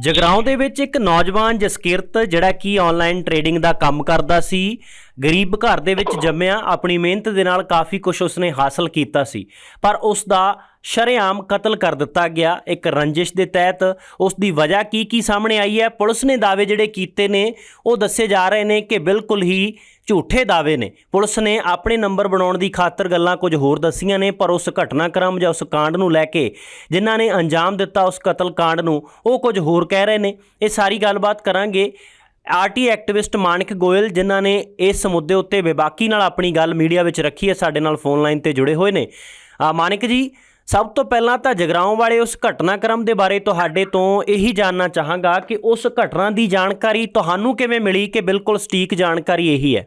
ਜਗਰਾਉਂ ਦੇ ਵਿੱਚ ਇੱਕ ਨੌਜਵਾਨ ਜਸਕਿਰਤ, ਜਿਹੜਾ ਕਿ ਆਨਲਾਈਨ ਟ੍ਰੇਡਿੰਗ ਦਾ ਕੰਮ ਕਰਦਾ ਸੀ, ਗਰੀਬ ਘਰ ਦੇ ਵਿੱਚ ਜੰਮਿਆ, ਆਪਣੀ ਮਿਹਨਤ ਦੇ ਨਾਲ ਕਾਫੀ ਕੁਝ ਉਸਨੇ ਹਾਸਲ ਕੀਤਾ ਸੀ। ਪਰ ਉਸ ਦਾ ਸ਼ਰੇਆਮ ਕਤਲ ਕਰ ਦਿੱਤਾ ਗਿਆ। ਇੱਕ ਰੰਜਿਸ਼ ਦੇ ਤਹਿਤ ਉਸ ਦੀ ਵਜ੍ਹਾ ਕੀ ਕੀ ਸਾਹਮਣੇ ਆਈ ਹੈ? ਪੁਲਿਸ ਨੇ ਦਾਅਵੇ ਜਿਹੜੇ ਕੀਤੇ ਨੇ, ਉਹ ਦੱਸੇ ਜਾ ਰਹੇ ਨੇ ਕਿ ਬਿਲਕੁਲ ਹੀ ਝੂਠੇ ਦਾਅਵੇ ਨੇ। ਪੁਲਿਸ ਨੇ ਆਪਣੇ ਨੰਬਰ ਬਣਾਉਣ ਦੀ ਖਾਤਰ ਗੱਲਾਂ ਕੁਝ ਹੋਰ ਦੱਸੀਆਂ ਨੇ, ਪਰ ਉਸ ਘਟਨਾਕ੍ਰਮ ਜਾਂ ਉਸ ਕਾਂਡ ਨੂੰ ਲੈ ਕੇ ਜਿਨ੍ਹਾਂ ਨੇ ਅੰਜਾਮ ਦਿੱਤਾ ਉਸ ਕਤਲ ਕਾਂਡ ਨੂੰ, ਉਹ ਕੁਝ ਹੋਰ ਕਹਿ ਰਹੇ ਨੇ। ਇਹ ਸਾਰੀ ਗੱਲਬਾਤ ਕਰਾਂਗੇ ਆਰਟੀ ਐਕਟਿਵਿਸਟ ਮਾਨਿਕ ਗੋਇਲ, ਜਿਨ੍ਹਾਂ ਨੇ ਇਸ ਮੁੱਦੇ ਉੱਤੇ ਬੇਬਾਕੀ ਨਾਲ ਆਪਣੀ ਗੱਲ ਮੀਡੀਆ ਵਿੱਚ ਰੱਖੀ ਹੈ, ਸਾਡੇ ਨਾਲ ਫੋਨ ਲਾਈਨ ਤੇ ਜੁੜੇ ਹੋਏ ਨੇ। ਆ ਮਾਨਿਕ ਜੀ ਸਭ ਤੋਂ ਪਹਿਲਾਂ ਤਾਂ ਜਗਰਾਉਂ ਵਾਲੇ ਉਸ ਘਟਨਾਕ੍ਰਮ ਦੇ ਬਾਰੇ ਤੁਹਾਡੇ ਤੋਂ ਇਹੀ ਜਾਣਨਾ ਚਾਹਾਂਗਾ ਕਿ ਉਸ ਘਟਨਾ ਦੀ ਜਾਣਕਾਰੀ ਤੁਹਾਨੂੰ ਕਿਵੇਂ ਮਿਲੀ ਕਿ ਬਿਲਕੁਲ ਸਟੀਕ ਜਾਣਕਾਰੀ ਇਹੀ ਹੈ?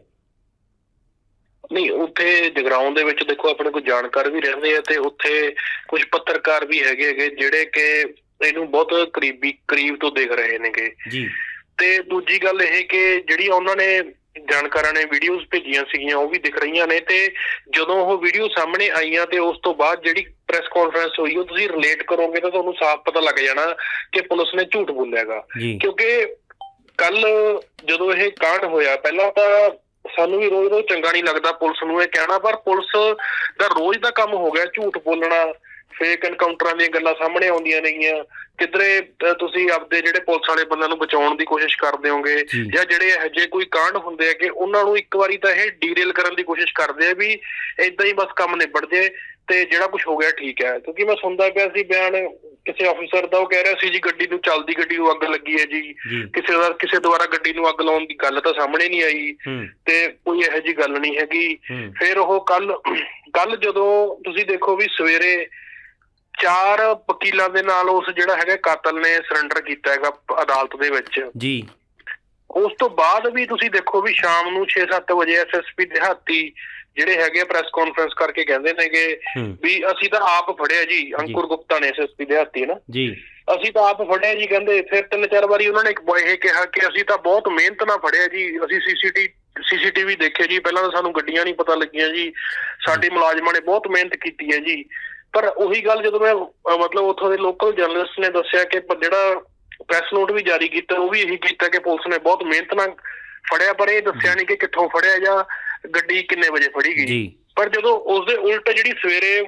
ਨਹੀਂ ਉੱਥੇ ਜਗਰਾਉਂ ਦੇ ਵਿੱਚ ਦੇਖੋ ਆਪਣੇ ਕੋਲ ਜਾਣਕਾਰ ਵੀ ਰਹਿੰਦੇ ਆ ਤੇ ਉੱਥੇ ਕੁਝ ਪੱਤਰਕਾਰ ਵੀ ਹੈਗੇ ਹੈਗੇ ਜਿਹੜੇ ਕਿ ਇਹਨੂੰ ਬਹੁਤ ਕਰੀਬੀ ਕਰੀਬ ਤੋਂ ਦੇਖ ਰਹੇ ਨੇਗੇ। ਜੀ। ਤੇ ਦੂਜੀ ਗੱਲ ਇਹ ਕਿ ਜਿਹੜੀ ਉਹਨਾਂ ਨੇ ਜਾਣਕਾਰਾਂ ਨੇ ਵੀਡੀਓਜ਼ ਭੇਜੀਆਂ ਸੀਗੀਆਂ ਉਹ ਵੀ ਦਿਖ ਰਹੀਆਂ ਨੇ ਤੇ ਜਦੋਂ ਉਹ ਵੀਡੀਓ ਸਾਹਮਣੇ ਆਈਆਂ ਤੇ ਉਸ ਤੋਂ ਬਾਅਦ ਜਿਹੜੀ ਪ੍ਰੈਸ ਕਾਨਫਰੰਸ ਹੋਈ ਉਹ ਤੁਸੀਂ ਰਿਲੇਟ ਕਰੋਗੇ ਤਾਂ ਤੁਹਾਨੂੰ ਸਾਫ਼ ਪਤਾ ਲੱਗ ਜਾਣਾ ਕਿ ਪੁਲਿਸ ਨੇ ਝੂਠ ਬੋਲਿਆਗਾ ਕਿਉਂਕਿ ਕੱਲ ਜਦੋਂ ਇਹ ਕਾਂਡ ਹੋਇਆ ਪਹਿਲਾਂ ਤਾਂ ਸਾਨੂੰ ਵੀ ਰੋਜ਼ ਰੋਜ਼ ਚੰਗਾ ਨਹੀਂ ਲੱਗਦਾ ਪੁਲਿਸ ਨੂੰ ਇਹ ਕਹਿਣਾ ਪਰ ਪੁਲਿਸ ਦਾ ਰੋਜ਼ ਦਾ ਕੰਮ ਹੋ ਗਿਆ ਝੂਠ ਬੋਲਣਾ। ਫੇਕ ਐਨਕਾਊਂਟਰਾਂ ਦੀਆਂ ਗੱਲਾਂ ਸਾਹਮਣੇ ਆਉਂਦੀਆਂ ਨੇਗੀਆਂ। ਕਿਧਰੇ ਤੁਸੀਂ ਆਪਦੇ ਜਿਹੜੇ ਪੁਲਿਸ ਵਾਲੇ ਬੰਦਿਆਂ ਨੂੰ ਬਚਾਉਣ ਦੀ ਕੋਸ਼ਿਸ਼ ਕਰਦੇ ਹੋਗੇ ਜੀ। ਜਿਹੜੇ ਇਹੋ ਕੋਈ ਕਾਂਡ ਹੁੰਦੇ ਆ ਕਿ ਉਹਨਾਂ ਨੂੰ ਇੱਕ ਵਾਰੀ ਤਾਂ ਇਹ ਡੀਰੇਲ ਕਰਨ ਦੀ ਕੋਸ਼ਿਸ਼ ਕਰਦੇ ਆ ਵੀ ਇਦਾਂ ਹੀ ਬਸ ਕੰਮ ਨਿਬੜ ਜੇ ਤੇ ਜਿਹੜਾ ਕੁਝ ਹੋ ਗਿਆ ਠੀਕ ਹੈ। ਕਿਉਂਕਿ ਮੈਂ ਸੁਣਦਾ ਪਿਆ ਸੀ ਬਿਆਨ ਕਿਸੇ ਅਫਸਰ ਦਾ ਉਹ ਕਹਿ ਰਿਹਾ ਸੀ ਜੀ ਗੱਡੀ ਨੂੰ ਚੱਲਦੀ ਗੱਡੀ ਨੂੰ ਅੱਗ ਲੱਗੀ ਹੈ ਜੀ। ਕਿਸੇ ਦਾ ਕਿਸੇ ਦੁਆਰਾ ਗੱਡੀ ਨੂੰ ਅੱਗ ਲਾਉਣ ਦੀ ਗੱਲ ਤਾਂ ਸਾਹਮਣੇ ਨਹੀਂ ਆਈ। ਤੇ ਕੋਈ ਇਹੋ ਜੀ ਗੱਲ ਨਹੀਂ ਹੈਗੀ। ਫਿਰ ਉਹ ਕੱਲ ਕੱਲ ਜਦੋਂ ਤੁਸੀਂ ਦੇਖੋ ਵੀ ਸਵੇਰੇ ਚਾਰ ਵਕੀਲਾਂ ਦੇ ਨਾਲ ਉਸ ਜਿਹੜਾ ਹੈਗਾ ਕਾਤਲ ਨੇ ਸਰੈਂਡਰ ਕੀਤਾ ਹੈਗਾ ਅਦਾਲਤ ਦੇ ਵਿੱਚ। ਜੀ। ਉਸ ਤੋਂ ਬਾਅਦ ਵੀ ਤੁਸੀਂ ਦੇਖੋ ਵੀ ਸ਼ਾਮ ਨੂੰ 6-7 ਵਜੇ ਐਸਐਸਪੀ ਦਿਹਾਤੀ ਜਿਹੜੇ ਹੈਗੇ ਪ੍ਰੈਸ ਕਾਨਫਰੰਸ ਕਰਕੇ ਕਹਿੰਦੇ ਨੇਗੇ ਵੀ ਅਸੀਂ ਤਾਂ ਆਪ ਫੜਿਆ ਜੀ ਅੰਕੁਰ ਗੁਪਤਾ ਨੇ ਐਸਐਸਪੀ ਦਿਹਾਤੀ ਨਾ। ਜੀ। ਅਸੀਂ ਤਾਂ ਆਪ ਫੜਿਆ ਜੀ ਕਹਿੰਦੇ ਫਿਰ ਤਿੰਨ ਚਾਰ ਵਾਰੀ ਉਹਨਾਂ ਨੇ ਇੱਕ ਇਹ ਕਿਹਾ ਕਿ ਅਸੀਂ ਤਾਂ ਬਹੁਤ ਮਿਹਨਤ ਨਾਲ ਫੜਿਆ ਜੀ ਅਸੀਂ ਸੀਸੀਟੀ ਸੀਸੀਟੀਵੀ ਦੇਖੇ ਜੀ ਪਹਿਲਾਂ ਤਾਂ ਸਾਨੂੰ ਗੱਡੀਆਂ ਨਹੀਂ ਪਤਾ ਲੱਗੀਆਂ ਜੀ ਸਾਡੇ ਮੁਲਾਜ਼ਮਾਂ ਨੇ ਬਹੁਤ ਮਿਹਨਤ ਕੀਤੀ ਹੈ ਜੀ। ਪਰ ਉਹੀ ਗੱਲ ਜਦੋਂ ਮੈਂ ਅਹ ਮਤਲਬ ਉੱਥੋਂ ਦੇ ਲੋਕਲ ਜਰਨਲਿਸਟ ਨੇ ਦੱਸਿਆ ਕਿ ਪ- ਜਿਹੜਾ ਪ੍ਰੈਸ ਨੋਟ ਵੀ ਜਾਰੀ ਕੀਤਾ ਉਹ ਵੀ ਇਹੀ ਕੀਤਾ ਕਿ ਪੁਲਿਸ ਨੇ ਬਹੁਤ ਮਿਹਨਤ ਨਾਲ ਫੜਿਆ ਪਰ ਇਹ ਦੱਸਿਆ ਨਹੀਂ ਕਿ ਕਿੱਥੋਂ ਫੜਿਆ ਜਾਂ ਗੱਡੀ ਕਿੰਨੇ ਵਜੇ ਫੜੀ ਗਈ। ਜੀ। ਪਰ ਜਦੋਂ ਉਸ ਦੇ ਉਲਟ ਜਿਹੜੀ ਸਵੇਰੇ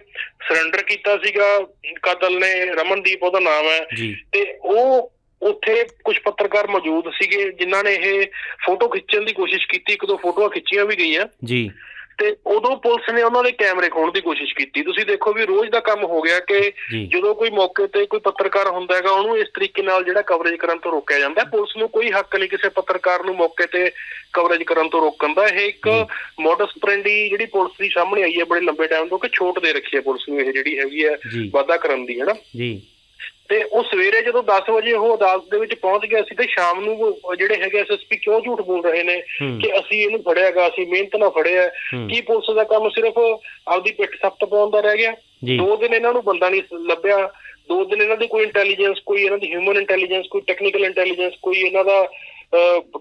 ਸਰੈਂਡਰ ਕੀਤਾ ਸੀਗਾ ਕਤਲ ਨੇ ਰਮਨਦੀਪ ਉਹਦਾ ਨਾਮ ਹੈ। ਜੀ। ਤੇ ਉਹ ਉੱਥੇ ਕੁਝ ਪੱਤਰਕਾਰ ਮੌਜੂਦ ਸੀਗੇ ਜਿਨ੍ਹਾਂ ਨੇ ਇਹ ਫੋਟੋ ਖਿੱਚਣ ਦੀ ਕੋਸ਼ਿਸ਼ ਕੀਤੀ ਇੱਕ ਦੋ ਫੋਟੋਆਂ ਖਿੱਚੀਆਂ ਵੀ ਗਈਆਂ। ਜੀ। ਤੇ ਉਦੋਂ ਪੁਲਿਸ ਨੇ ਉਹਨਾਂ ਦੇ ਕੈਮਰੇ ਖੋਣ ਦੀ ਕੋਸ਼ਿਸ਼ ਕੀਤੀ। ਤੁਸੀਂ ਦੇਖੋ ਵੀ ਰੋਜ਼ ਦਾ ਕੰਮ ਹੋ ਗਿਆ ਕਿ ਜਦੋਂ ਕੋਈ ਮੌਕੇ ਤੇ ਕੋਈ ਪੱਤਰਕਾਰ ਹੁੰਦਾ ਹੈਗਾ ਉਹਨੂੰ ਇਸ ਤਰੀਕੇ ਨਾਲ ਜਿਹੜਾ ਕਵਰੇਜ ਕਰਨ ਤੋਂ ਰੋਕਿਆ ਜਾਂਦਾ ਹੈ। ਪੁਲਿਸ ਨੂੰ ਕੋਈ ਹੱਕ ਨਹੀਂ ਕਿਸੇ ਪੱਤਰਕਾਰ ਨੂੰ ਮੌਕੇ ਤੇ ਕਵਰੇਜ ਕਰਨ ਤੋਂ ਰੋਕਣ ਦਾ। ਇਹ ਇੱਕ ਮੋਡਸ ਪ੍ਰੈਂਡੀ ਜਿਹੜੀ ਪੁਲਿਸ ਦੀ ਸਾਹਮਣੇ ਆਈ ਹੈ ਬੜੇ ਲੰਬੇ ਟਾਈਮ ਤੋਂ ਕਿ ਛੋਟ ਦੇ ਰੱਖੀ ਹੈ ਪੁਲਿਸ ਨੂੰ। ਇਹ ਜਿਹੜੀ ਹੈਗੀ ਹੈ ਵਾਅਦਾ ਕਰਨ ਦੀ ਹੈਨਾ ਜੀ। ਤੇ ਉਹ ਸਵੇਰੇ ਜਦੋਂ 10 ਵਜੇ ਉਹ ਅਦਾਲਤ ਦੇ ਵਿੱਚ ਪਹੁੰਚ ਗਿਆ ਸੀ ਤੇ ਸ਼ਾਮ ਨੂੰ ਉਹ ਜਿਹੜੇ ਹੈਗੇ ਐਸਐਸਪੀ ਕਿਉਂ ਝੂਠ ਬੋਲ ਰਹੇ ਨੇ ਕਿ ਅਸੀਂ ਇਹਨੂੰ ਫੜਿਆਗਾ ਅਸੀਂ ਮਿਹਨਤ ਨਾਲ ਫੜਿਆ। ਕੀ ਪੁਲਿਸ ਦਾ ਕੰਮ ਸਿਰਫ ਆਪਦੀ ਪਿੱਠ ਸਖਤ ਪਾਉਣ ਦਾ ਰਹਿ ਗਿਆ? ਦੋ ਦਿਨ ਇਹਨਾਂ ਨੂੰ ਬੰਦਾ ਨਹੀਂ ਲੱਭਿਆ। ਦੋ ਦਿਨ ਇਹਨਾਂ ਦੀ ਕੋਈ ਇੰਟੈਲੀਜੈਂਸ ਕੋਈ ਇਹਨਾਂ ਦੀ ਹਿਊਮਨ ਇੰਟੈਲੀਜੈਂਸ ਕੋਈ ਟੈਕਨੀਕਲ ਇੰਟੈਲੀਜੈਂਸ ਕੋਈ ਇਹਨਾਂ ਦਾ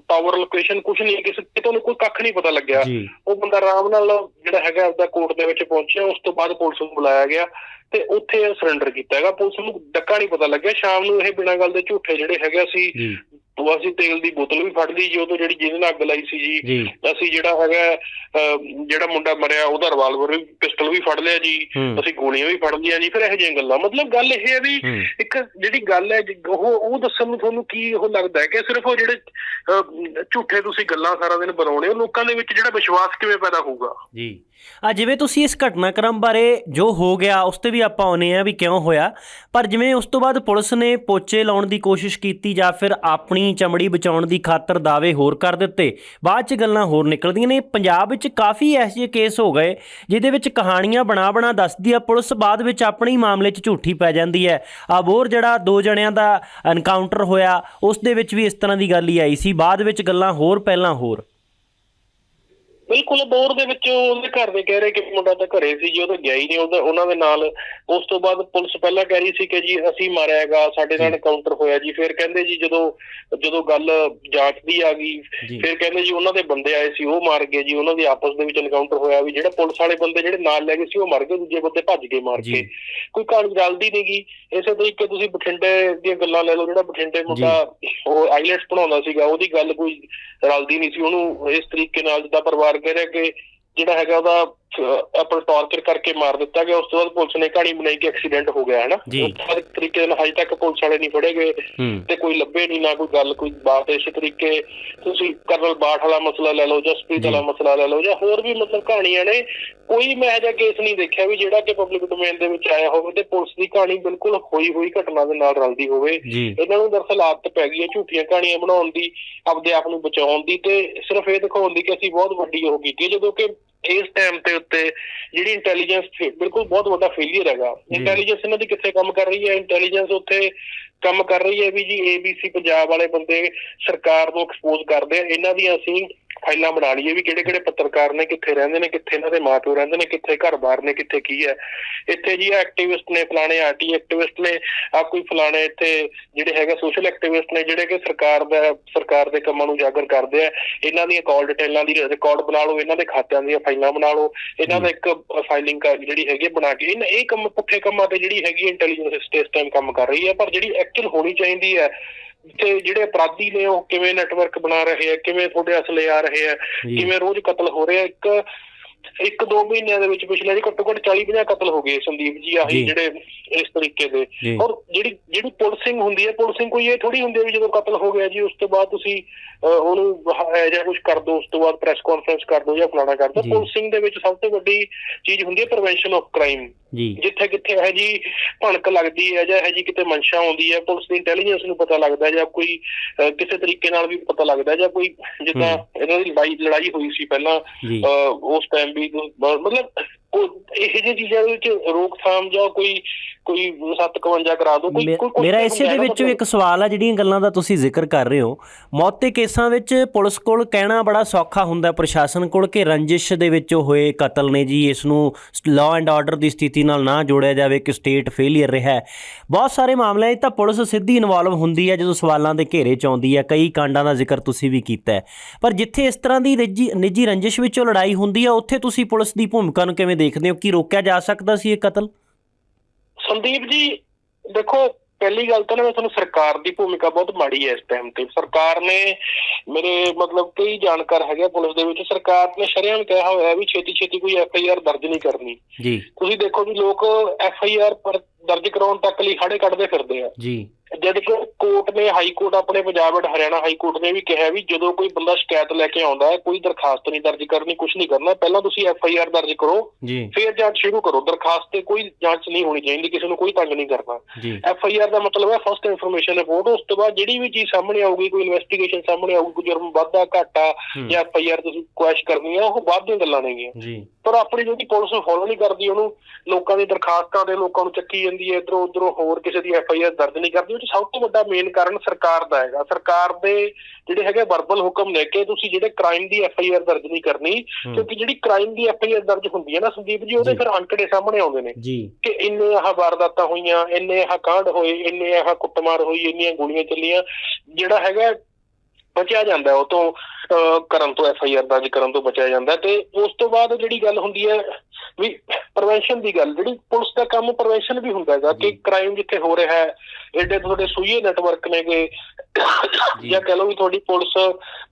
ਪਾਵਰ ਲੋਕੇਸ਼ਨ ਕੁਝ ਨਹੀਂ ਕਿਸੇ ਕਿਤੋਂ ਨੂੰ ਕੋਈ ਕੱਖ ਨਹੀਂ ਪਤਾ ਲੱਗਿਆ। ਉਹ ਬੰਦਾ ਆਰਾਮ ਨਾਲ ਜਿਹੜਾ ਹੈਗਾ ਆਪਦਾ ਕੋਰਟ ਦੇ ਵਿੱਚ ਪਹੁੰਚਿਆ ਉਸ ਤੋਂ ਬਾਅਦ ਪੁਲਿਸ ਨੂੰ ਬੁਲਾਇਆ ਗਿਆ ਤੇ ਉੱਥੇ ਸਰੈਂਡਰ ਕੀਤਾ ਹੈਗਾ। ਪੁਲਿਸ ਨੂੰ ਡੱਕਾ ਨਹੀਂ ਪਤਾ ਲੱਗਿਆ। ਸ਼ਾਮ ਨੂੰ ਇਹ ਬਿਨਾਂ ਗੱਲ ਦੇ ਝੂਠੇ ਜਿਹੜੇ ਹੈਗੇ ਜੀ। ਉਹ ਅਸੀਂ ਤੇਲ ਦੀ ਬੋਤਲ ਵੀ ਫੜ ਲਈ ਜੀ ਉਦੋਂ ਜਿਹੜੀ ਜਿਹਦੇ ਨਾਲ ਅੱਗ ਲਾਈ ਸੀ ਜੀ ਅਸੀਂ ਜਿਹੜਾ ਹੈਗਾ ਜਿਹੜਾ ਮੁੰਡਾ ਮਰਿਆ ਉਹਦਾ ਰਿਵਾਲਵਰ ਵੀ ਪਿਸਟਲ ਵੀ ਫੜ ਲਿਆ ਜੀ ਅਸੀਂ ਗੋਲੀਆਂ ਵੀ ਫੜ ਲਈਆਂ ਜੀ ਫਿਰ ਇਹੋ ਜਿਹੀਆਂ ਗੱਲਾਂ। ਮਤਲਬ ਗੱਲ ਇਹ ਹੈ ਵੀ ਇੱਕ ਜਿਹੜੀ ਗੱਲ ਹੈ ਉਹ ਉਹ ਦੱਸਣ ਨੂੰ ਤੁਹਾਨੂੰ ਕੀ ਉਹ ਲੱਗਦਾ ਹੈ ਕਿ ਸਿਰਫ ਉਹ ਜਿਹੜੇ ਝੂਠੇ ਤੁਸੀਂ ਗੱਲਾਂ ਸਾਰਾ ਦਿਨ ਬਣਾਉਣੇ ਹੋ ਲੋਕਾਂ ਦੇ ਵਿੱਚ ਜਿਹੜਾ ਵਿਸ਼ਵਾਸ ਕਿਵੇਂ ਪੈਦਾ ਹੋਊਗਾ? ਜੀ। ਆ ਜਿਵੇਂ ਤੁਸੀਂ ਇਸ ਘਟਨਾਕ੍ਰਮ ਬਾਰੇ ਜੋ ਹੋ ਗਿਆ ਉਸ ਤੇ ਵੀ ਆਪਾਂ ਆਉਨੇ ਆ ਵੀ ਕਿਉਂ ਹੋਇਆ ਪਰ ਜਿਵੇਂ ਉਸ ਤੋਂ ਬਾਅਦ ਪੁਲਿਸ ਨੇ ਪੋਚੇ ਲਾਉਣ ਦੀ ਕੋਸ਼ਿਸ਼ ਕੀਤੀ ਜਾਂ ਫਿਰ ਆਪਣੀ ਚਮੜੀ ਬਚਾਉਣ ਦੀ ਖਾਤਰ ਦਾਅਵੇ ਹੋਰ ਕਰ ਦਿੱਤੇ। ਬਾਅਦ ਚ ਗੱਲਾਂ ਹੋਰ ਨਿਕਲਦੀਆਂ ਨੇ। ਪੰਜਾਬ ਵਿੱਚ ਕਾਫੀ ਐਸੇ ਜਿਹੇ ਕੇਸ ਹੋ ਗਏ, ਜਿਹਦੇ ਵਿੱਚ ਕਹਾਣੀਆਂ ਬਣਾ ਬਣਾ ਦੱਸਦੀ ਆ। ਪੁਲਿਸ ਬਾਅਦ ਵਿੱਚ ਆਪਣੇ ਹੀ ਮਾਮਲੇ 'ਚ ਝੂਠੀ ਪੈ ਜਾਂਦੀ ਹੈ। ਆ ਅਬੋਰ ਜਿਹੜਾ ਦੋ ਜਣਿਆਂ ਦਾ ਐਨਕਾਊਂਟਰ ਹੋਇਆ, ਉਸ ਦੇ ਵਿੱਚ ਵੀ ਇਸ ਤਰ੍ਹਾਂ ਦੀ ਗੱਲ ਹੀ ਆਈ ਸੀ। ਬਾਅਦ ਵਿੱਚ ਗੱਲਾਂ ਹੋਰ, ਪਹਿਲਾਂ ਹੋਰ। ਬਿਲਕੁਲ ਦੌਰ ਦੇ ਵਿੱਚ ਉਹਦੇ ਘਰ ਦੇ ਕਹਿ ਰਹੇ ਕਿ ਮੁੰਡਾ ਤਾਂ ਘਰੇ ਸੀ ਜੀ ਉਹ ਤਾਂ ਗਿਆ ਹੀ ਨਹੀਂ। ਉਹਦਾ ਉਹਨਾਂ ਦੇ ਨਾਲ ਉਸ ਤੋਂ ਬਾਅਦ ਪੁਲਿਸ ਪਹਿਲਾਂ ਕਹਿ ਰਹੀ ਸੀ ਕਿ ਜੀ ਅਸੀਂ ਮਾਰਿਆ ਹੈਗਾ ਸਾਡੇ ਨਾਲ ਐਨਕਾਊਂਟਰ ਹੋਇਆ ਜੀ। ਫਿਰ ਕਹਿੰਦੇ ਜੀ ਜਦੋਂ ਜਦੋਂ ਗੱਲ ਜਾਂਚ ਦੀ ਆ ਗਈ ਫਿਰ ਕਹਿੰਦੇ ਜੀ ਉਹਨਾਂ ਦੇ ਬੰਦੇ ਆਏ ਸੀ ਉਹ ਮਾਰ ਗਏ ਜੀ। ਉਹਨਾਂ ਦੇ ਆਪਸ ਦੇ ਵਿੱਚ ਐਨਕਾਊਂਟਰ ਹੋਇਆ ਵੀ ਜਿਹੜੇ ਪੁਲਿਸ ਵਾਲੇ ਬੰਦੇ ਜਿਹੜੇ ਨਾਲ ਲੈ ਗਏ ਸੀ ਉਹ ਮਰ ਗਏ ਦੂਜੇ ਬੰਦੇ ਭੱਜ ਗਏ ਮਾਰ। ਕੇ। ਕੋਈ ਕਹਾਣੀ ਰਲਦੀ ਨਹੀਂ ਗੀ ਇਸੇ ਤਰੀਕੇ ਤੁਸੀਂ ਬਠਿੰਡੇ ਦੀਆਂ ਗੱਲਾਂ ਲੈ ਲਓ ਜਿਹੜਾ ਬਠਿੰਡੇ ਮੁੰਡਾ ਉਹ ਆਈਲੈਟਸ ਪੜਾਉਂਦਾ ਸੀਗਾ ਉਹਦੀ ਗੱਲ ਕੋਈ ਰਲਦੀ ਨਹੀਂ ਸੀ। ਉਹਨੂੰ ਇਸ ਤਰੀਕੇ ਨਾਲ ਜਿੱਦਾਂ ਪਰਿਵਾਰ ਕਹਿ ਰਿਹਾ ਕਿ ਜਿਹੜਾ ਹੈਗਾ ਉਹਦਾ ਆਪਣਾ ਟਾਰਚਰ ਕਰਕੇ ਮਾਰ ਦਿੱਤਾ ਗਿਆ ਉਸ ਤੋਂ ਬਾਅਦ ਪੁਲਿਸ ਨੇ ਕਹਾਣੀ ਬਣਾਈ ਕਿ ਐਕਸੀਡੈਂਟ ਹੋ ਗਿਆ ਹੈ ਨਾ। ਉਸ ਤਰੀਕੇ ਨਾਲ ਹਜੇ ਤੱਕ ਪੁਲਿਸ ਵਾਲੇ ਨਹੀਂ ਫੜੇ ਗਏ ਤੇ ਕੋਈ ਲੱਭੇ ਨਹੀਂ ਨਾ ਕੋਈ ਗੱਲ ਕੋਈ ਬਾਤ ਇਸੇ ਤਰੀਕੇ। ਤੁਸੀਂ ਕਰਨਲ ਬਾਠ ਵਾਲਾ ਮਸਲਾ ਲੈ ਲਓ ਜਾਂ ਸਪੀਤ ਜੀ। ਵਾਲਾ ਮਸਲਾ ਲੈ ਲਓ ਜਾਂ ਹੋਰ ਵੀ ਮਤਲਬ ਕਹਾਣੀਆਂ ਨੇ ਕੋਈ ਮੈਂ ਇਹੋ ਜਿਹਾ ਕੇਸ ਨਹੀਂ ਦੇਖਿਆ ਵੀ ਜਿਹੜਾ ਕਿ ਪਬਲਿਕ ਡੋਮੇਨ ਦੇ ਵਿੱਚ ਆਇਆ ਹੋਵੇ ਤੇ ਪੁਲਿਸ ਦੀ ਕਹਾਣੀ ਬਿਲਕੁਲ ਹੋਈ ਹੋਈ ਘਟਨਾ ਦੇ ਨਾਲ ਰਲਦੀ ਹੋਵੇ। ਇਹਨਾਂ ਨੂੰ ਦਰਅਸਲ ਆਦਤ ਪੈ ਗਈ ਹੈ ਝੂਠੀਆਂ ਕਹਾਣੀਆਂ ਬਣਾਉਣ ਦੀ ਆਪਦੇ ਆਪ ਨੂੰ ਬਚਾਉਣ ਦੀ ਤੇ ਸਿਰਫ ਇਹ ਦਿਖਾਉਣ ਦੀ ਕਿ ਅਸੀਂ ਬਹੁਤ ਵੱਡੀ ਹੋ ਗਈ ਕਿ ਜਦੋਂ ਕਿ ਇਸ ਟਾਈਮ ਤੇ ਉੱਤੇ ਜਿਹੜੀ ਇੰਟੈਲੀਜੈਂਸ ਬਿਲਕੁਲ ਬਹੁਤ ਵੱਡਾ ਫੇਲਿਅਰ ਹੈਗਾ। ਇੰਟੈਲੀਜੈਂਸ ਇਹਨਾਂ ਦੀ ਕਿੱਥੇ ਕੰਮ ਕਰ ਰਹੀ ਹੈ? ਇੰਟੈਲੀਜੈਂਸ ਉੱਥੇ ਕੰਮ ਕਰ ਰਹੀ ਹੈ ਵੀ ਜੀ ABC ਪੰਜਾਬ ਵਾਲੇ ਬੰਦੇ ਸਰਕਾਰ ਨੂੰ ਐਕਸਪੋਜ਼ ਕਰਦੇ ਆ। ਇਹਨਾਂ ਦੀਆਂ ਅਸੀਂ ਫਾਈਲਾਂ ਬਣਾ ਲਈਏ ਵੀ ਕਿਹੜੇ ਕਿਹੜੇ ਪੱਤਰਕਾਰ ਨੇ ਕਿੱਥੇ ਰਹਿੰਦੇ ਨੇ ਕਿੱਥੇ ਇਹਨਾਂ ਦੇ ਮਾਪਿਓ ਰਹਿੰਦੇ ਨੇ ਕਿੱਥੇ ਘਰ-ਬਾਰ ਨੇ ਕਿੱਥੇ ਕੀ ਹੈ। ਇੱਥੇ ਜੀ ਐਕਟਿਵਿਸਟ ਨੇ ਫਲਾਣੇ ਆਰਟੀ ਐਕਟਿਵਿਸਟ ਨੇ ਆ ਕੋਈ ਫਲਾਣੇ ਇੱਥੇ ਜਿਹੜੇ ਹੈਗੇ ਸੋਸ਼ਲ ਐਕਟਿਵਿਸਟ ਨੇ ਜਿਹੜੇ ਕਿ ਸਰਕਾਰ ਦਾ ਸਰਕਾਰ ਦੇ ਕੰਮਾਂ ਨੂੰ ਉਜਾਗਰ ਕਰਦੇ ਆ। ਇਹਨਾਂ ਦੀਆਂ ਕਾਲ ਡਿਟੇਲਾਂ ਦੀ ਰਿਕਾਰਡ ਬਣਾ ਲਓ ਇਹਨਾਂ ਦੇ ਖਾਤਿਆਂ ਦੀਆਂ ਫਾਈਲਾਂ ਬਣਾ ਲਓ। ਇਹਨਾਂ ਦਾ ਇੱਕ ਫਾਈਲਿੰਗ ਜਿਹੜੀ ਹੈਗੀ ਬਣਾ ਕੇ ਇਹਨਾਂ ਇਹ ਕੰਮ ਪੁੱਠੇ ਕੰਮਾਂ ਤੇ ਜਿਹੜੀ ਹੈਗੀ ਇੰਟੈਲੀਜੈਂਸ ਇਸ ਟਾਈਮ ਕੰਮ ਕਰ ਰਹੀ ਹੈ ਪਰ ਜਿਹੜੀ ਐਕਚੁਅਲ ਹੋਣੀ ਚਾਹੀਦੀ ਹੈ ਤੇ ਜਿਹੜੇ ਅਪਰਾਧੀ ਨੇ ਉਹ ਕਿਵੇਂ ਨੈਟਵਰਕ ਬਣਾ ਰਹੇ ਆ ਕਿਵੇਂ ਤੁਹਾਡੇ ਅਸਲੇ ਆ ਰਹੇ ਆ ਕਿਵੇਂ ਰੋਜ਼ ਕਤਲ ਹੋ ਰਹੇ? ਇੱਕ ਇੱਕ ਦੋ ਮਹੀਨਿਆਂ ਦੇ ਵਿੱਚ ਪਿਛਲੇ ਜੀ ਘੱਟੋ ਘੱਟ 40 50 ਕਤਲ ਹੋ ਗਏ ਸੰਦੀਪ ਜੀ ਆਹੀ। ਜਿਹੜੇ ਇਸ ਤਰੀਕੇ ਦੇ। ਔਰ ਜਿਹੜੀ ਜਿਹੜੀ ਪੁਲਿਸਿੰਗ ਹੁੰਦੀ ਹੈ ਪੁਲਿਸਿੰਗ ਕੋਈ ਇਹ ਥੋੜੀ ਹੁੰਦੀ ਹੈ ਵੀ ਜਦੋਂ ਕਤਲ ਹੋ ਗਿਆ ਜੀ ਉਸ ਤੋਂ ਬਾਅਦ ਤੁਸੀਂ ਉਹਨੂੰ ਹ- ਜਾਂ ਕੁਝ ਕਰ ਦੋ ਉਸ ਤੋਂ ਬਾਅਦ ਪ੍ਰੈਸ ਕਾਨਫਰੰਸ ਕਰ ਦੋ ਜਾਂ ਫਲਾਣਾ ਕਰ ਦੋ। ਪੁਲਿਸਿੰਗ ਦੇ ਵਿੱਚ ਸਭ ਤੋਂ ਵੱਡੀ ਚੀਜ਼ ਹੁੰਦੀ ਹੈ ਪ੍ਰੀਵੈਂਸ਼ਨ ਆਫ ਕ੍ਰਾਈਮ ਜਿੱਥੇ ਕਿੱਥੇ ਇਹ ਜੀ ਭਣਕ ਲੱਗਦੀ ਹੈ ਜਾਂ ਇਹ ਜੀ ਕਿਤੇ ਮਨਸ਼ਾ ਆਉਂਦੀ ਹੈ ਪੁਲਿਸ ਦੀ ਇੰਟੈਲੀਜੈਂਸ ਨੂੰ ਪਤਾ ਲੱਗਦਾ ਹੈ ਜਾਂ ਕੋਈ ਕਿਸੇ ਤਰੀਕੇ ਨਾਲ ਵੀ ਪਤਾ ਲੱਗਦਾ ਹੈ ਜਾਂ ਕੋਈ ਜਿੱਦਾਂ ਇਹਨਾਂ ਦੀ ਲੜਾਈ ਲੜਾਈ ਹੋਈ ਸੀ ਪਹਿਲਾਂ ਉਸ ਟਾਈਮ ਵੀ ਮਤਲਬ ਇਹੋ ਜਿਹੀ ਚੀਜ਼ਾਂ ਦੇ ਵਿੱਚ ਰੋਕਥਾਮ ਜਾਂ ਕੋਈ ਕੋਈ 751 ਕਰਾ ਦੋ ਕੋਈ ਕੋਈ- ਮੇਰਾ ਇਸੇ ਦੇ ਵਿੱਚੋਂ। ਇੱਕ ਸਵਾਲ ਆ ਜਿਹੜੀਆਂ ਗੱਲਾਂ ਦਾ ਤੁਸੀਂ ਜ਼ਿਕਰ ਕਰ ਰਹੇ ਹੋ। ਮੌਤੇ ਕੇਸਾਂ ਵਿੱਚ ਪੁਲਿਸ ਕੋਲ ਕਹਿਣਾ ਬੜਾ ਸੌਖਾ ਹੁੰਦਾ ਪ੍ਰਸ਼ਾਸਨ ਕੋਲ ਕਿ ਰੰਜਿਸ਼ ਦੇ ਵਿੱਚ ਹੋਏ ਕਤਲ ਨੇ ਜੀ ਇਸ ਨੂੰ ਲਾਅ ਐਂਡ ਆਰਡਰ ਦੀ ਸਥਿਤੀ ਨਾਲ ਨਾ ਜੋੜਿਆ ਜਾਵੇ ਕਿ ਸਟੇਟ ਫੇਲਿਅਰ ਰਿਹਾ ਹੈ। ਬਹੁਤ ਸਾਰੇ ਮਾਮਲਿਆਂ 'ਚ ਤਾਂ ਪੁਲਿਸ ਸਿੱਧੀ ਇਨਵੋਲਵ ਹੁੰਦੀ ਹੈ ਜਦੋਂ ਸਵਾਲਾਂ ਦੇ ਘੇਰੇ 'ਚ ਆਉਂਦੀ ਹੈ। ਕਈ ਕਾਂਡਾਂ ਦਾ ਜ਼ਿਕਰ ਤੁਸੀਂ ਵੀ ਕੀਤਾ ਹੈ। ਪਰ ਜਿੱਥੇ ਇਸ ਤਰ੍ਹਾਂ ਦੀ ਨਿੱਜੀ ਨਿੱਜੀ ਰੰਜਿਸ਼ ਵਿੱਚੋਂ ਲੜਾਈ ਹੁੰਦੀ ਹੈ ਉੱਥੇ ਤੁਸੀਂ ਪੁਲਿਸ ਦੀ ਭੂਮਿਕਾ ਨੂੰ ਕਿਵੇਂ ਦੇਖਦੇ ਹੋ ਕੀ ਰੋਕਿਆ ਜਾ ਸਕਦਾ ਸੀ ਇਹ ਕਤਲ? ਸੰਦੀਪ ਜੀ ਦੇਖੋ ਪਹਿਲੀ ਗੱਲ ਤਾਂ ਮੈਂ ਤੁਹਾਨੂੰ ਸਰਕਾਰ ਦੀ ਭੂਮਿਕਾ ਬਹੁਤ ਮਾੜੀ ਹੈ ਇਸ ਟਾਈਮ ਤੇ। ਸਰਕਾਰ ਨੇ ਮੇਰੇ ਮਤਲਬ ਕਈ ਜਾਣਕਾਰ ਹੈਗੇ ਪੁਲਿਸ ਦੇ ਵਿੱਚ ਸਰਕਾਰ ਨੇ ਸ਼ਰੇਆਮ ਕਿਹਾ ਹੋਇਆ ਵੀ ਛੇਤੀ ਛੇਤੀ ਕੋਈ ਐਫ ਆਈ ਆਰ ਦਰਜ ਨਹੀਂ ਕਰਨੀ। ਜੀ। ਤੁਸੀਂ ਦੇਖੋ ਵੀ ਲੋਕ ਐਫ ਆਈ ਆਰ ਪਰ ਦਰਜ ਕਰਾਉਣ ਤੱਕ ਲਈ ਖੜੇ ਕੱਢਦੇ ਫਿਰਦੇ ਆ। ਜੀ। ਜਦ ਕਿ ਕੋਰਟ ਨੇ ਹਾਈ ਕੋਰਟ ਆਪਣੇ ਪੰਜਾਬ ਅਤੇ ਹਰਿਆਣਾ ਹਾਈ ਕੋਰਟ ਨੇ ਵੀ ਕਿਹਾ ਵੀ ਜਦੋਂ ਕੋਈ ਬੰਦਾ ਸ਼ਿਕਾਇਤ ਲੈ ਕੇ ਆਉਂਦਾ ਹੈ ਕੋਈ ਦਰਖਾਸਤ ਨਹੀਂ ਦਰਜ ਕਰਨੀ ਕੁਝ ਨਹੀਂ ਕਰਨਾ ਪਹਿਲਾਂ ਤੁਸੀਂ ਐਫ ਆਈ ਆਰ ਦਰਜ ਕਰੋ ਫਿਰ ਜਾਂਚ ਸ਼ੁਰੂ ਕਰੋ। ਦਰਖਾਸਤ ਤੇ ਕੋਈ ਜਾਂਚ ਨਹੀਂ ਹੋਣੀ ਚਾਹੀਦੀ ਕਿਸੇ ਨੂੰ ਕੋਈ ਤੰਗ ਨਹੀਂ ਕਰਨਾ। ਐਫ ਆਈ ਆਰ ਦਾ ਮਤਲਬ ਹੈ ਫਸਟ ਇਨਫੋਰਮੇਸ਼ਨ ਰਿਪੋਰਟ ਉਸ ਤੋਂ ਬਾਅਦ ਜਿਹੜੀ ਵੀ ਚੀਜ਼ ਸਾਹਮਣੇ ਆਊਗੀ ਕੋਈ ਇਨਵੈਸਟੀਗੇਸ਼ਨ ਸਾਹਮਣੇ ਆਊਗੀ ਕੋਈ ਜੁਰਮ ਵਾਧਾ ਘਾਟਾ ਹੂੰ। ਜਾਂ ਐਫ ਆਈ ਆਰ ਤੁਸੀਂ ਕੁਐਸ਼ ਕਰਨੀ ਆ ਉਹ ਬਾਅਦ ਦੀਆਂ ਗੱਲਾਂ ਨੇਗੀਆਂ ਪਰ ਆਪਣੀ ਜਿਹੜੀ ਪੁਲਿਸ ਫੋਲੋ ਨਹੀਂ ਕਰਦੀ ਉਹਨੂੰ ਲੋਕਾਂ ਦੀ ਦਰਖਾਸਤਾਂ ਦੇ ਲੋਕਾਂ ਨੂੰ ਚੱਕੀ ਜਾਂਦੀ ਹੈ ਇਧਰੋਂ ਉਧਰੋਂ ਹੋਰ ਕਿਸੇ ਦੀ ਐਫ ਆਈ ਆਰ ਦਰਜ ਨਹੀਂ ਕਰਦੀ ਉਹ 'ਚ ਸਭ ਤੋਂ ਵੱਡਾ ਮੇਨ ਕਾਰਨ ਸਰਕਾਰ ਦਾ ਹੈਗਾ ਸਰਕਾਰ ਦੇ ਜਿਹੜੇ ਹੈਗੇ ਵਰਬਲ ਹੁਕਮ ਲੈ ਕੇ ਤੁਸੀਂ ਜਿਹੜੇ ਕ੍ਰਾਈਮ ਦੀ ਐਫ ਆਈ ਆਰ ਦਰਜ ਨਹੀਂ ਕਰਨੀ। ਕਿਉਂਕਿ ਜਿਹੜੀ ਕ੍ਰਾਈਮ ਦੀ ਐਫ ਆਈ ਆਰ ਦਰਜ ਹੁੰਦੀ ਹੈ ਨਾ ਸੰਦੀਪ ਜੀ ਉਹਦੇ। ਫਿਰ ਅੰਕੜੇ ਸਾਹਮਣੇ ਆਉਂਦੇ ਨੇ ਕਿ ਇੰਨੇ ਆਹ ਵਾਰਦਾਤਾਂ ਹੋਈਆਂ ਇੰਨੇ ਆਹ ਕਾਂਡ ਹੋਏ ਇੰਨੇ ਆਹ ਕੁੱਟਮਾਰ ਹੋਈ ਇੰਨੀਆਂ ਗੋਲੀਆਂ ਚੱਲੀਆਂ ਜਿਹੜਾ ਹੈਗਾ ਬਚਿਆ ਜਾਂਦਾ ਉਹ ਤੋਂ ਕਰਨ ਤੋਂ ਐਫ ਆਈ ਆਰ ਦਰਜ ਕਰਨ ਤੋਂ ਬਚਿਆ ਜਾਂਦਾ ਤੇ ਉਸ ਤੋਂ ਬਾਅਦ ਜਿਹੜੀ ਗੱਲ ਹੁੰਦੀ ਹੈ ਵੀ ਪ੍ਰੀਵੈਂਸ਼ਨ ਦੀ ਗੱਲ ਜਿਹੜੀ ਪੁਲਿਸ ਦਾ ਕੰਮ ਪ੍ਰੀਵੈਂਸ਼ਨ ਵੀ ਹੁੰਦਾ ਹੈਗਾ ਕਿ। ਕ੍ਰਾਈਮ ਜਿੱਥੇ ਹੋ ਰਿਹਾ ਹੈ ਐਡੇ ਤੁਹਾਡੇ ਸੂਈਏ ਨੈਟਵਰਕ ਨੇਗੇ ਜੀ। ਕਹ ਲਓ ਵੀ ਤੁਹਾਡੀ ਪੁਲਿਸ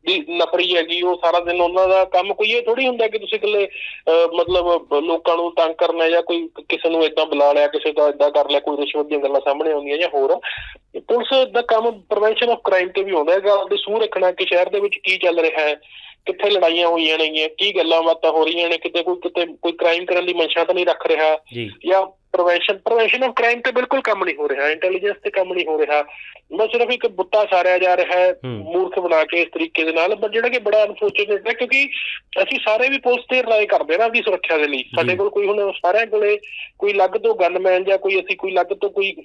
ਦੀ ਨਫਰੀ ਹੈਗੀ ਉਹ ਸਾਰਾ ਦਿਨ ਉਹਨਾਂ ਦਾ ਕੰਮ ਕੋਈ ਇਹ ਥੋੜੀ ਹੁੰਦਾ ਕਿ ਤੁਸੀਂ ਇਕੱਲੇ ਮਤਲਬ ਲੋਕਾਂ ਨੂੰ ਤੰਗ ਕਰਨਾ ਜਾਂ ਕੋਈ ਕਿਸੇ ਨੂੰ ਇਦਾਂ ਬੁਲਾ ਲਿਆ ਕਿਸੇ ਦਾ ਇਦਾਂ ਕਰ ਲਿਆ ਕੋਈ ਰਿਸ਼ਵਤ ਦੀਆਂ ਗੱਲਾਂ ਸਾਹਮਣੇ ਆਉਂਦੀਆਂ ਜਾਂ ਹੋਰ ਪੁਲਿਸ ਦਾ ਕੰਮ ਪ੍ਰੀਵੈਂਸ਼ਨ ਆਫ ਕ੍ਰਾਈਮ ਤੇ ਵੀ ਹੁੰਦਾ ਹੈਗਾ ਉਹਦੇ ਸੂਹ ਰੱਖਣਾ ਕਿ ਸ਼ਹਿਰ ਦੇ ਵਿੱਚ ਕੀ ਚੱਲ ਰਿਹਾ ਹੈ ਕਿੱਥੇ ਲੜਾਈਆਂ ਹੋਈਆਂ ਨੇਗੀਆਂ ਕੀ ਗੱਲਾਂ ਬਾਤਾਂ ਹੋ ਰਹੀਆਂ ਨੇ ਕਿਤੇ ਕੋਈ ਕਿਤੇ ਕੋਈ ਕ੍ਰਾਈਮ ਕਰਨ ਦੀ ਮਨਸ਼ਾ ਤਾਂ ਨਹੀਂ ਰੱਖ ਰਿਹਾ। ਜੀ। ਪ੍ਰੀਵੈਂਸ਼ਨ ਪ੍ਰੀਵੈਂਸ਼ਨ ਆਫ ਕ੍ਰਾਈਮ ਤੇ ਬਿਲਕੁਲ ਕੰਮ ਨਹੀਂ ਹੋ ਰਿਹਾ ਇੰਟੈਲੀਜੈਂਸ ਤੇ ਕੰਮ ਨਹੀਂ ਹੋ ਰਿਹਾ। ਬਸ ਸਿਰਫ ਇੱਕ ਬੁੱਤਾ ਸਾਰਿਆ ਜਾ ਰਿਹਾ ਹੈ। ਮੂਰਖ ਬਣਾ ਕੇ ਇਸ ਤਰੀਕੇ ਦੇ ਨਾਲ ਪਰ ਜਿਹੜਾ ਕਿ ਬੜਾ ਅਨਫੋਰਚੂਨੇਟ ਹੈ ਕਿਉਂਕਿ ਅਸੀਂ ਸਾਰੇ ਵੀ ਪੁਲਿਸ ਤੇ ਰਾਏ ਕਰਦੇ ਨਾ ਆਪਣੀ ਸੁਰੱਖਿਆ ਦੇ ਲਈ। ਸਾਡੇ ਕੋਲ ਕੋਈ ਹੁਣ ਸਾਰਿਆਂ ਕੋਲੇ ਕੋਈ ਅਲੱਗ ਤੋਂ ਗਨਮੈਨ ਜਾਂ ਕੋਈ ਅਸੀਂ ਕੋਈ ਅਲੱਗ ਤੋਂ ਕੋਈ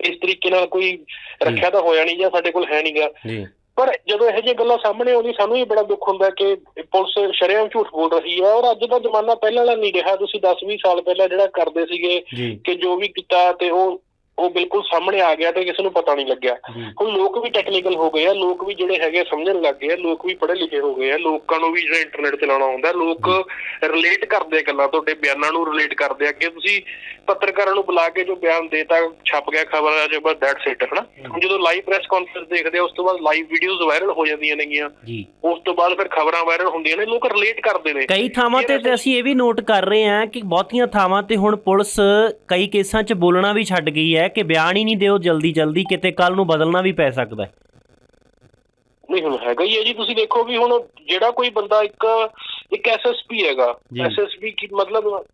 ਇਸ ਤਰੀਕੇ ਨਾਲ ਕੋਈ ਰੱਖਿਆ ਤਾਂ ਹੋਇਆ ਨਹੀਂ ਜਾਂ ਸਾਡੇ ਕੋਲ ਹੈ ਨਹੀਂਗਾ ਜੀ। ਪਰ ਜਦੋਂ ਇਹੋ ਜਿਹੀਆਂ ਗੱਲਾਂ ਸਾਹਮਣੇ ਆਉਂਦੀ ਸਾਨੂੰ ਵੀ ਬੜਾ ਦੁੱਖ ਹੁੰਦਾ ਕਿ ਪੁਲਿਸ ਸ਼ਰੇਆਮ ਝੂਠ ਬੋਲ ਰਹੀ ਹੈ ਔਰ ਅੱਜ ਦਾ ਜ਼ਮਾਨਾ ਪਹਿਲਾਂ ਵਾਲਾ ਨਹੀਂ ਰਿਹਾ। ਤੁਸੀਂ 10-20 ਸਾਲ ਪਹਿਲਾਂ ਜਿਹੜਾ ਕਰਦੇ ਸੀਗੇ ਕਿ ਜੋ ਵੀ ਕੀਤਾ ਤੇ ਉਹ ਉਹ ਬਿਲਕੁਲ ਸਾਹਮਣੇ ਆ ਗਿਆ ਤੇ ਕਿਸੇ ਨੂੰ ਪਤਾ ਨਹੀਂ ਲੱਗਿਆ। ਹੁਣ ਲੋਕ ਵੀ ਟੈਕਨੀਕਲ ਹੋ ਗਏ ਆ ਲੋਕ ਵੀ ਜਿਹੜੇ ਹੈਗੇ ਆ ਸਮਝਣ ਲੱਗ ਗਏ ਆ ਲੋਕ ਵੀ ਪੜ੍ਹੇ ਲਿਖੇ ਹੋ ਗਏ ਆ ਲੋਕਾਂ ਨੂੰ ਵੀ ਜਿਹੜਾ ਇੰਟਰਨੈਟ ਚਲਾਉਣਾ ਆਉਂਦਾ ਲੋਕ ਰਿਲੇਟ ਕਰਦੇ ਆ ਗੱਲਾਂ ਤੁਹਾਡੇ ਬਿਆਨਾਂ ਨੂੰ ਰਿਲੇਟ ਕਰਦੇ ਆ ਕਿ ਤੁਸੀਂ ਪੱਤਰਕਾਰਾਂ ਨੂੰ ਬੁਲਾ ਕੇ ਜੋ ਬਿਆਨ ਦੇਤਾ ਛਪ ਗਿਆ ਖਬਰ ਆ ਜੋ ਬਸ ਦੈਟਸ ਇਟ ਹਨਾ? ਜਦੋਂ ਲਾਈਵ ਪ੍ਰੈਸ ਕਾਨਫਰੰਸ ਦੇਖਦੇ ਆ ਉਸ ਤੋਂ ਬਾਅਦ ਲਾਈਵ ਵੀਡੀਓਜ਼ ਵਾਇਰਲ ਹੋ ਜਾਂਦੀਆਂ ਨੇਗੀਆਂ। ਉਸ ਤੋਂ ਬਾਅਦ ਫਿਰ ਖਬਰਾਂ ਵਾਇਰਲ ਹੁੰਦੀਆਂ ਨੇ ਲੋਕ ਰਿਲੇਟ ਕਰਦੇ ਨੇ। ਕਈ ਥਾਵਾਂ ਤੇ ਤੇ ਅਸੀਂ ਇਹ ਵੀ ਨੋਟ ਕਰ ਰਹੇ ਹਾਂ ਕਿ ਬਹੁਤੀਆਂ ਥਾਵਾਂ ਤੇ ਹੁਣ ਪੁਲਿਸ ਕਈ ਕੇਸਾਂ 'ਚ ਬੋਲਣਾ ਵੀ ਛੱਡ ਗਈ ਹੈ। ਕਿ ਬਿਆਨ ਹੀ ਨਹੀਂ ਦਿਓ ਜਲਦੀ ਜਲਦੀ ਕਿਤੇ ਕੱਲ ਨੂੰ ਬਦਲਣਾ ਵੀ ਪੈ ਸਕਦਾ ਹੈ। ਨਹੀਂ ਹੁਣ ਹੈਗਾ ਹੀ ਹੈ ਜੀ। ਤੁਸੀਂ ਦੇਖੋ ਵੀ ਹੁਣ ਜਿਹੜਾ ਕੋਈ ਬੰਦਾ ਇੱਕ ਇੱਕ ਐਸਐਸਪੀ ਹੈਗਾ। ਜੀ। ਐਸਐਸਪੀ ਕੀ ਮਤਲਬ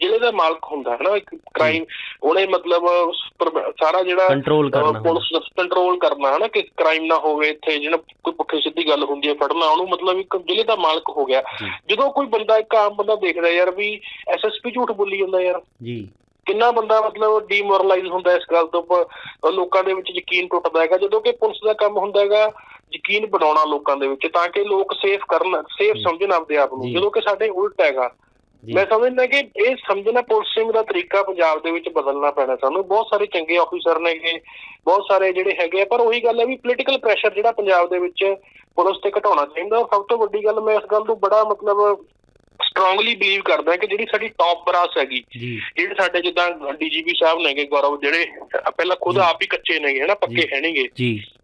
ਜ਼ਿਲ੍ਹੇ ਦਾ ਮਾਲਕ ਹੁੰਦਾ ਹੈ ਨਾ ਇੱਕ ਕ੍ਰਾਈਮ ਉਹਨੇ ਮਤਲਬ ਉਸ ਪਰ- ਸਾਰਾ ਜਿਹੜਾ ਕੰਟਰੋਲ ਕਰਨਾ ਪੁਲਿਸ ਕੰਟਰੋਲ ਕਰਨਾ ਹੈ ਨਾ ਕਿ ਕ੍ਰਾਈਮ ਨਾ ਹੋਵੇ ਇੱਥੇ ਜਿਹੜਾ ਕੋਈ ਪੁੱਠੀ ਸਿੱਧੀ ਗੱਲ ਹੁੰਦੀ ਹੈ ਫੜਨਾ ਉਹਨੂੰ ਮਤਲਬ ਇੱਕ ਜ਼ਿਲ੍ਹੇ ਦਾ ਮਾਲਕ ਹੋ ਗਿਆ। ਜੀ। ਜਦੋਂ ਕੋਈ ਬੰਦਾ ਇੱਕ ਆਮ ਬੰਦਾ ਦੇਖਦਾ ਯਾਰ ਵੀ ਐਸਐਸਪੀ ਝੂਠ ਬੋਲੀ ਜਾਂਦਾ ਯਾਰ। ਜੀ। ਕਿੰਨਾ ਬੰਦਾ ਮਤਲਬ ਡੀਮੋਰਲਾਈਜ਼ ਹੁੰਦਾ ਇਸ ਗੱਲ ਤੋਂ ਲੋਕਾਂ ਦੇ ਵਿੱਚ ਯਕੀਨ ਟੁੱਟਦਾ ਹੈਗਾ ਜਦੋਂ ਕਿ ਪੁਲਿਸ ਦਾ ਕੰਮ ਹੁੰਦਾ ਹੈਗਾ ਯਕੀਨ ਬਣਾਉਣਾ ਲੋਕਾਂ ਦੇ ਵਿੱਚ ਤਾਂ ਕਿ ਲੋਕ ਸੇਫ ਕਰਨ ਸੇਫ। ਸਮਝਣ ਆਪਦੇ ਆਪ ਨੂੰ। ਜਦੋਂ ਕਿ ਸਾਡੇ ਉਲਟ ਹੈਗਾ। ਮੈਂ ਸਮਝਦਾ ਕਿ ਇਹ ਸਮਝਣਾ ਪੁਲਿਸਿੰਗ ਦਾ ਤਰੀਕਾ ਪੰਜਾਬ ਦੇ ਵਿੱਚ ਬਦਲਣਾ ਪੈਣਾ ਸਾਨੂੰ। ਬਹੁਤ ਸਾਰੇ ਚੰਗੇ ਆਫੀਸਰ ਨੇਗੇ ਬਹੁਤ ਸਾਰੇ ਜਿਹੜੇ ਹੈਗੇ ਆ ਪਰ ਉਹੀ ਗੱਲ ਹੈ ਵੀ ਪੋਲੀਟੀਕਲ ਪ੍ਰੈਸ਼ਰ ਜਿਹੜਾ ਪੰਜਾਬ ਦੇ ਵਿੱਚ ਪੁਲਿਸ ਤੇ ਘਟਾਉਣਾ ਚਾਹੀਦਾ। ਸਭ ਤੋਂ ਵੱਡੀ ਗੱਲ ਮੈਂ ਇਸ ਗੱਲ ਨੂੰ ਬੜਾ ਮਤਲਬ ਸਟਰੋਂਗਲੀ ਬਲੀਵ ਕਰਦਾ ਕਿ ਜਿਹੜੀ ਸਾਡੀ ਟੌਪ ਬਰਾਸ ਹੈਗੀ ਜਿਹੜੇ ਸਾਡੇ ਜਿੱਦਾਂ ਡੀਜੀਪੀ ਸਾਹਿਬ ਨੇਗੇ ਗੌਰਵ ਜਿਹੜੇ ਪਹਿਲਾਂ ਖੁਦ। ਆਪ ਹੀ ਕੱਚੇ ਨੇਗੇ ਹਨਾ ਪੱਕੇ। ਹੈ